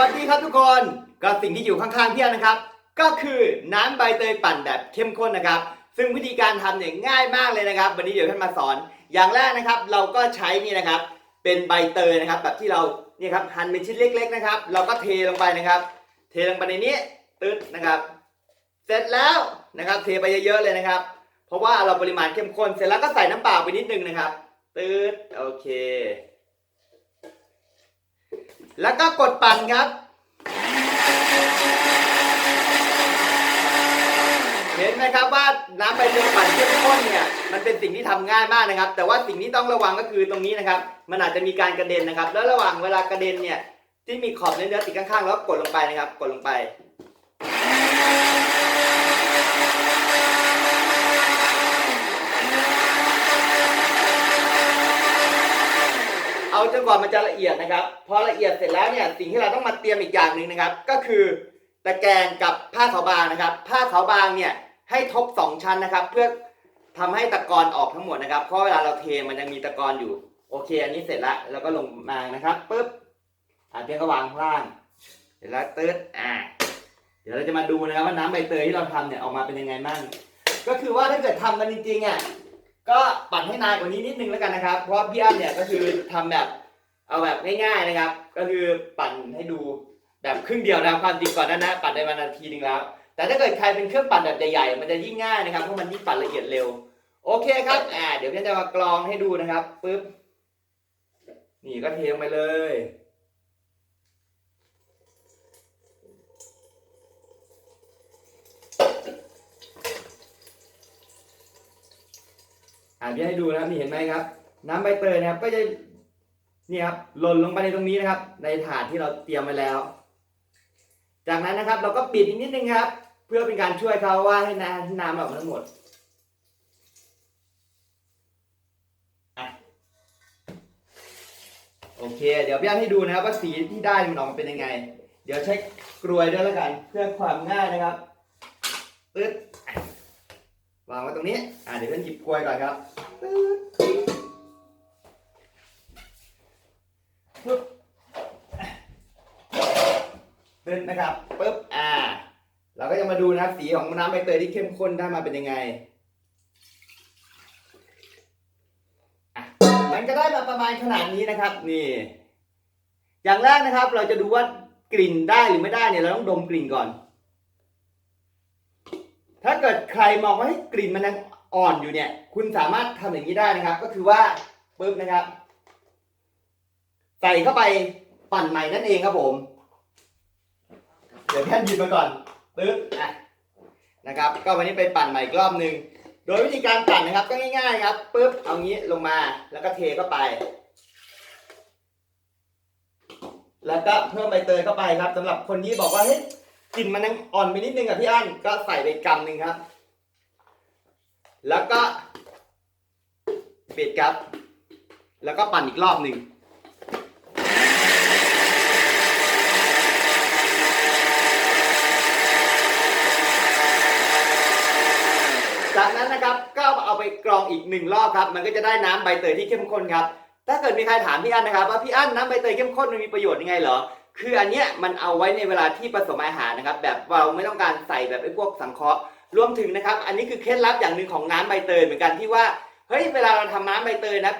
วัสดีครับทุกคน ก็สิ่งที่อยู่ข้างๆพี่อนนะครับ ก็คือน้ำใบเตยปั่นแบบเข้มข้นนะครับ ซึ่งวิธีการทำเนี่ยง่ายมากเลยนะครับ วันนี้เดี๋ยวท่านมาสอน อย่างแรกนะครับ เราก็ใช้นี่นะครับ เป็นใบเตยนะครับ แบบที่เราเนี่ยครับหั่นเป็นชิ้นเล็ก ๆนะครับ เราก็เทลงไปนะครับ เทลงไปในนี้ตึ๊ดนะครับ เสร็จแล้วนะครับ เทไปเยอะๆเลยนะครับ เพราะว่าเราปริมาณเข้มข้นเสร็จแล้วก็ใส่น้ำเปล่าไปนิดนึงนะครับ ตึ๊ดโอเค แล้วก็กดปั่นครับเห็นไหมครับว่าน้ำใบเตยปั่นเข้มข้นเนี่ยมันเป็นสิ่งที่ทำง่ายมากนะครับ แต่ว่าสิ่งที่ต้องระวังก็คือตรงนี้นะครับ มันอาจจะมีการกระเด็นนะครับ แล้วระหว่างเวลากระเด็นเนี่ยที่มีขอบเนื้อติดข้างๆแล้วกดลงไปนะครับ กดลงไป เอา จนกว่ามันจะละเอียดนะครับ พอละเอียดเสร็จแล้วเนี่ยสิ่งที่เราต้องมาเตรียมอีกอย่างหนึ่งนะครับ ก็คือตะแกรงกับผ้าขาวบางนะครับ ผ้าขาวบางเนี่ยให้ทบสองชั้นนะครับ เพื่อทำให้ตะกอนออกทั้งหมดนะครับเพราะเวลาเราเทมันยังมีตะกอนอยู่ โอเค อันนี้เสร็จแล้วแล้วก็ลงมานะครับปุ๊บอ่าเพียงก็วางข้างล่างเสร็จแล้วเตืดอ่าเดี๋ยวเราจะมาดูนะครับว่าน้ำใบเตยที่เราทำเนี่ยออกมาเป็นยังไงบ้างก็คือว่าถ้าเกิดทำกันจริงๆอะ ก็ปั่นให้นานกว่านี้นิดนึงแล้วกันนะครับ เพราะพี่อ้ำเนี่ยก็คือทำแบบเอาแบบง่ายๆนะครับ ก็คือปั่นให้ดูแบบครึ่งเดียวนะความจริงก่อนนั้นนะปั่นได้มานาทีหนึงแล้ว แต่ถ้าเกิดใครเป็นเครื่องปั่นแบบใหญ่ๆ มันจะยิ่งง่ายนะครับเพราะมันยิ่งปั่นละเอียดเร็ว โอเคครับอ่าเดี๋ยวพี่จะมากรองให้ดูนะครับปึ๊บนี่ก็เทลงไปเลย อ่านพี่ให้ดูนะครับนี่เห็นไหมครับ น้ำใบเตยนะครับก็จะนี่ครับหล่นลงไปในตรงนี้นะครับ ในถาดที่เราเตรียมไว้แล้ว จากนั้นนะครับเราก็ปิดอีกนิดนึงครับ เพื่อเป็นการช่วยเขาว่าให้น้ำน้ำออกมาทั้งหมดอโอเค เดี๋ยวพี่อันให้ดูนะครับว่าสีที่ได้มันออกมาเป็นยังไง เดี๋ยวใช้กรวยด้วยแล้วกัน เพื่อความง่ายนะครับตึ๊ด วางไว้ตรงนี้ อ่าเดี๋ยวเพื่อนหยิบกล้วยก่อนครับปึ๊บปึ๊บนะครับปึ๊บอ่า เราก็จะมาดูนะครับสีของน้ำใบเตยที่เข้มข้นได้มาเป็นยังไงอะมันก็ได้มาประมาณขนาดนี้นะครับ นี่ อย่างแรกนะครับ เราจะดูว่ากลิ่นได้หรือไม่ได้เนี่ยเราต้องดมกลิ่นก่อน กิดใครมองว่าให้กลิ่นมันยังอ่อนอยู่เนี่ย คุณสามารถทำอย่างนี้ได้นะครับ ก็คือว่าปึ๊บนะครับ ใส่เข้าไปปั่นใหม่นั่นเองครับผม เดี๋ยวแค่หยิบมาก่อนปึ๊บอะนะครับ ก็วันนี้ไปปั่นใหม่อีกรอบหนึ่งโดยวิธีการปั่นนะครับก็ง่ายๆครับปึ๊บเอางี้ลงมาแล้วก็เทเข้าไป แล้วก็เพิ่มใบเตยเข้าไปครับสำหรับคนที่บอกว่าเฮ้ย กลิ่นมันยังอ่อนไปนิดนึงอะพี่อั้นก็ใส่ไปกำหนึ่งครับ แล้วก็ปิดครับ แล้วก็ปั่นอีกรอบหนึ่งจากนั้นนะครับก็เอาไปกรองอีกหนึ่งรอบครับ มันก็จะได้น้ำใบเตยที่เข้มข้นครับ ถ้าเกิดมีใครถามพี่อั้นนะครับว่าพี่อั้นน้ำใบเตยเข้มข้นมันมีประโยชน์ยังไงเหรอ คืออันเนี้ยมันเอาไว้ในเวลาที่ผสมอาหารนะครับ แบบเราไม่ต้องการใส่แบบไอ้พวกสังเคราะห์รวมถึงนะครับ อันนี้คือเคล็ดลับอย่างหนึ่งของน้ำใบเตยเหมือนกันที่ว่าเฮ้ยเวลาเราทำน้ำใบเตยนะ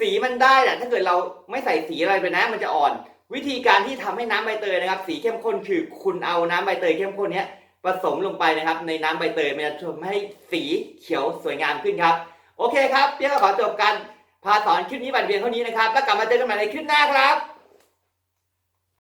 สีมันได้น่ะถ้าเกิดเราไม่ใส่สีอะไรไปนะมันจะอ่อน วิธีการที่ทำให้น้ำใบเตยนะครับ สีเข้มข้นคือคุณเอาน้ำใบเตยเข้มข้นเนี้ยผสมลงไปนะครับ ในน้ำใบเตยมันจะทำให้สีเขียวสวยงามขึ้นครับ โอเคครับเปียกก็ขอจบการพาสอนคลิปนี้บันเพียงเท่านี้นะครับ แล้วกลับมาเจอกันใหม่ในคลิปหน้าครับ